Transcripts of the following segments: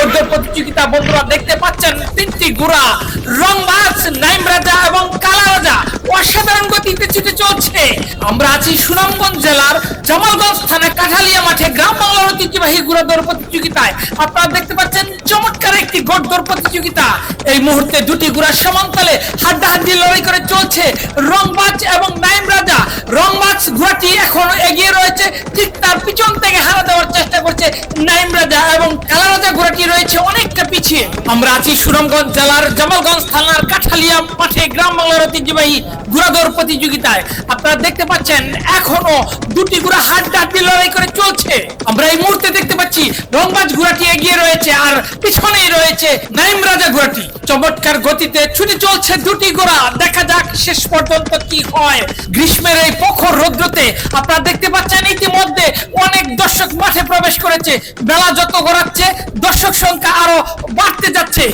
গদ্যের প্রতিযোগিতা বন্ধুরা দেখতে পাচ্ছেন তিনটি ঘোড়া রংবাজ নাইম রাজা এবং কালা রাজা অসাধারণ গতিতে ছুটে চলছে। আমরা আছি সুনামগঞ্জ জেলার জামালগঞ্জ থানা কাঠালিয়া মাঠে গ্রাম বাংলার ঐতিহ্যবাহী ঘোড়া দৌড় প্রতিযোগিতায়। আপনারা দেখতে পাচ্ছেন চমৎকার একটি গড় দৌড় প্রতিযোগিতা। এই মুহূর্তে দুটি ঘোড়া সমান্তলে হাড্ডাহাড্ডি লড়াই করে চলছে রংবাজ এবং নাইম রাজা রংবাজ ঘোড়াটি এখন এগিয়ে রয়েছে, ঠিক তার পিছন থেকে হারা দেওয়ার চেষ্টা করছে নাইম রাজা খেলার মধ্যে ঘোড়াটি রয়েছে। অনেক পিছিয়ে আমরা আছি সুনামগঞ্জ জেলার জামালগঞ্জ থানার কাঠালিয়া মাঠে গ্রাম বাংলার ঐতিহ্যবাহী ঘোড়াদৌড় প্রতিযোগিতায়। আপনারা দেখতে পাচ্ছেন, এখনও দুটি ঘোড়া হাড্ডাহাড্ডি লড়াই করে চলছে। আমরা এই মুহূর্তে দেখতে পাচ্ছি, রংবাজ এগিয়ে রয়েছে আর পিছনেই রয়েছে নাইম রাজা চমৎকার গতিতে ছুটে চলছে দুটি দেখা যাক শেষ পর্যন্ত কি হয়। গ্রীষ্মের এই প্রখর রৌদ্রতে আপনারা দেখতে পাচ্ছেন, ইতিমধ্যে অনেক দর্শক মাঠে প্রবেশ করেছে। বেলা যত গড়াচ্ছে, দর্শক সংখ্যা আরও বাড়তে যাচ্ছে।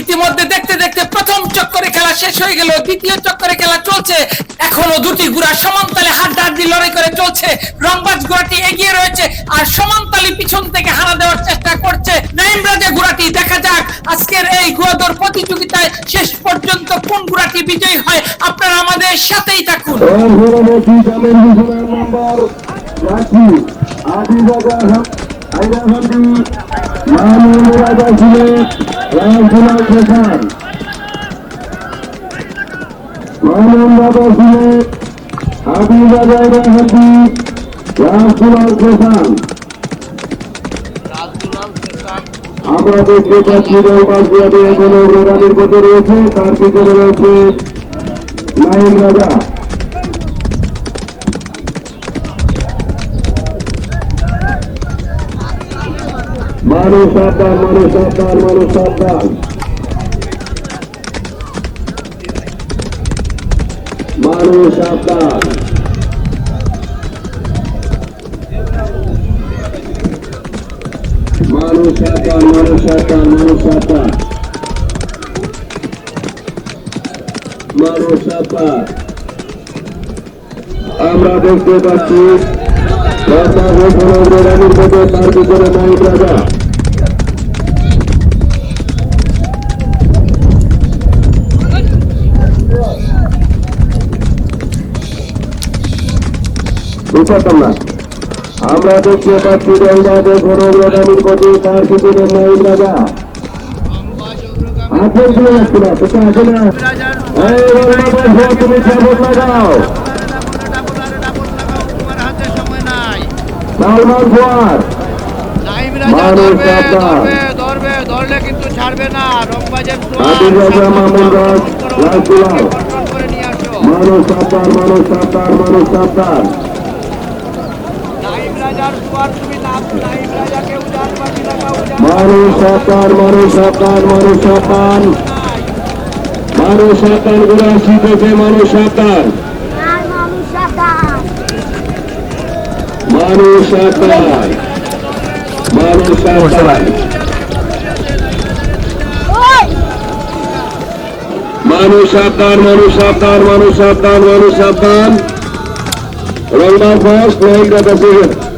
ইতিমধ্যে দেখতে দেখতে প্রথম চক্করে খেলা শেষ হয়ে গেল, দ্বিতীয় চক্করে খেলা চলছে। এখনও দুটি গুড়া সমানতালে হাড্ডাহাড্ডি লড়াই করে চলছে। রংবাজ ঘোড়াটি এগিয়ে রয়েছে আর সমানতালি পিছন থেকে হারা দেওয়ার চেষ্টা করছে। নাইম রাজা ঘোড়াটি, দেখা যাক আজকের এই ঘোড়াদৌড় প্রতিযোগিতায় শেষ পর্যন্ত কোন গুড়াটি বিজয়ী হয়। আপনারা আমাদের সাথেই থাকুন। ছিলেন রামকুমার প্রসাদ মানন্দাদা ছিলেন হাবিবাদা হাতি রামকুমার প্রসাদ আমরা দেখতে পাচ্ছি নৌকাশিয়াতে এখনও রোগানির মধ্যে রয়েছে তার পিছনে রয়েছে নাইম রাজা মানুষ সাবধান মানুষ সাবধান মানুষ সাবধান মানুষ সাবধান মানুষ সাবধান আমরা দেখতে পাচ্ছি সরকার ঘোষণা তার রাজা বুঝতাম না। আমরা দেখতে পাচ্ছি রহিলাদের ঘন অগ্রগামী গতি তার কিছু মহিল রাজা আসেন তুমি আসছি না তোকে না। তুমি সাপোর্ট লাগাও। সালমান ফুয়ার। ধরলে কিন্তু ছাড়বে না রংবাজের মানুষ সাবধান মানুষ সাবধান মানুষ সাবধান মানুষ সাবধান মানুষ সাবধান মানুষ সাবধান মানুষ সাবধানগুলো মানুষ ফার্স্ট রোহিঙ্গা